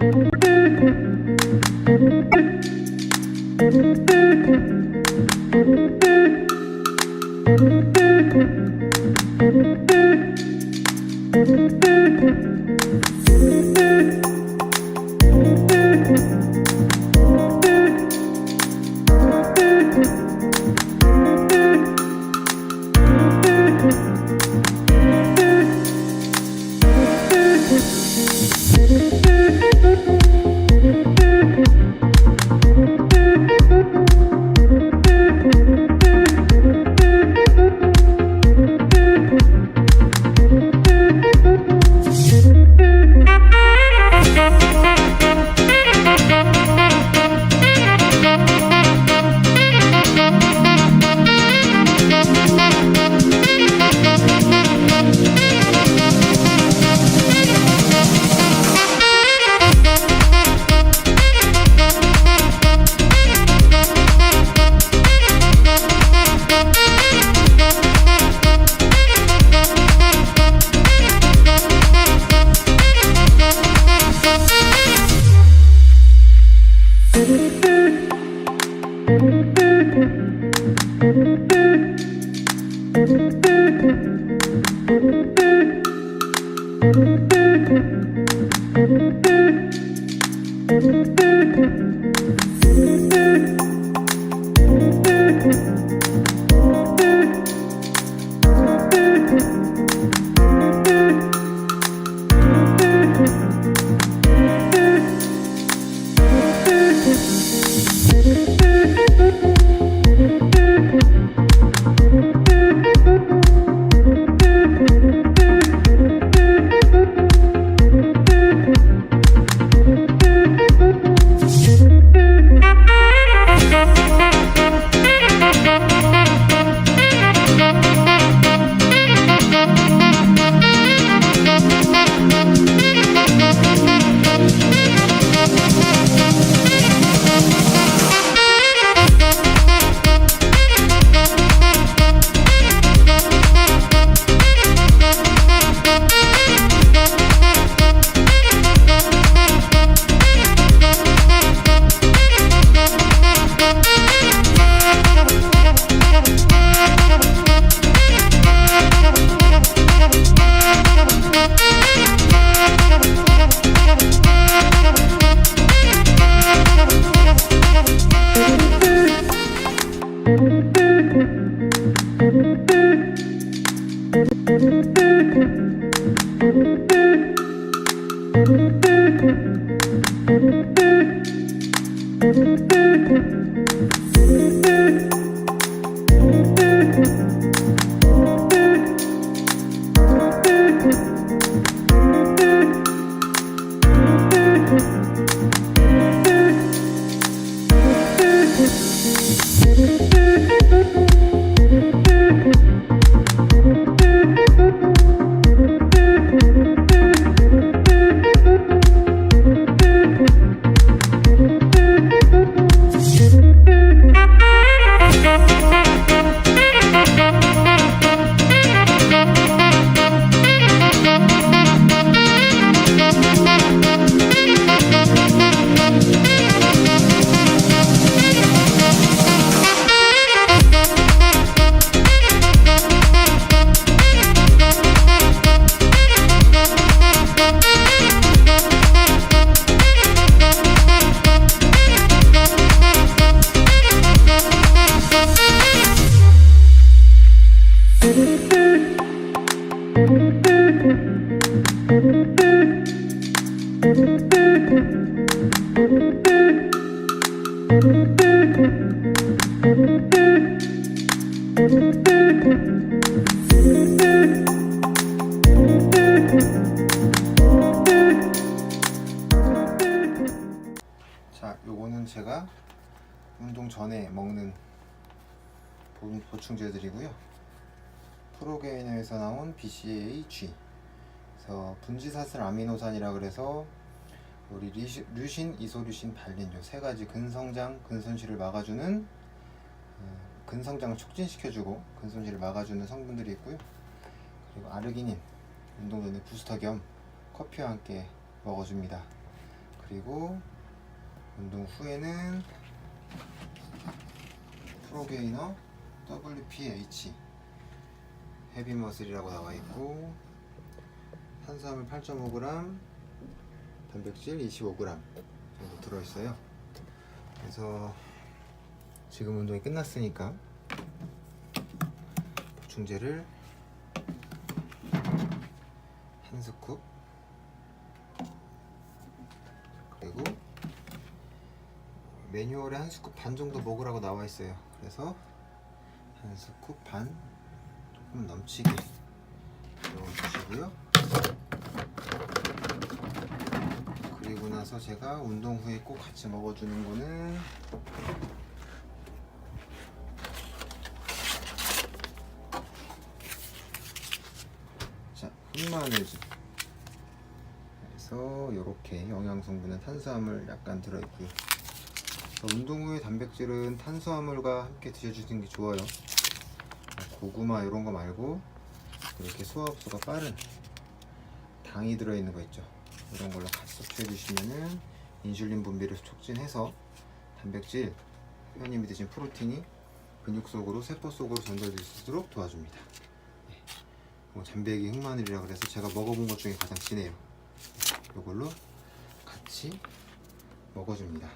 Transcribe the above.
Thank you. thank you. 자, 요거는 제가 운동 전에 먹는 보- 보충제들이고요. 프로게이너에서 나온 BCAAG. 그래서 분지사슬 아미노산이라 그래서 우리 리시- 류신, 이소류신, 발린 요 세 가지 근성장, 근손실을 막아주는 어, 근성장을 촉진시켜주고 근손실을 막아주는 성분들이 있고요. 그리고 아르기닌 운동 전에 부스터 겸 커피와 함께 먹어줍니다. 그리고 운동 후에는 프로게이너 WPH 헤비머슬이라고 나와 있고 탄수화물 8.5g 단백질 25g 정도 들어있어요 그래서 지금 운동이 끝났으니까 보충제를 한 스쿱 그리고 매뉴얼에 한 스쿱 반 정도 먹으라고 나와 있어요. 그래서 한 스쿱 반 조금 넘치게 넣어주시고요. 그리고 나서 제가 운동 후에 꼭 같이 먹어주는 거는 자 흑마늘즙. 그래서 이렇게 영양 성분은 탄수화물 약간 들어있고요. 운동 후에 단백질은 탄수화물과 함께 드셔주시는 게 좋아요. 고구마 이런 거 말고 이렇게 소화 흡수가 빠른 당이 들어있는 거 있죠. 이런 걸로 같이 섭취해 주시면은 인슐린 분비를 촉진해서 단백질, 회원님이 드신 프로틴이 근육 속으로 세포 속으로 전달될 수 있도록 도와줍니다. 예. 뭐 잠배기 흑마늘이라 그래서 제가 먹어본 것 중에 가장 진해요. 이걸로 같이 먹어줍니다.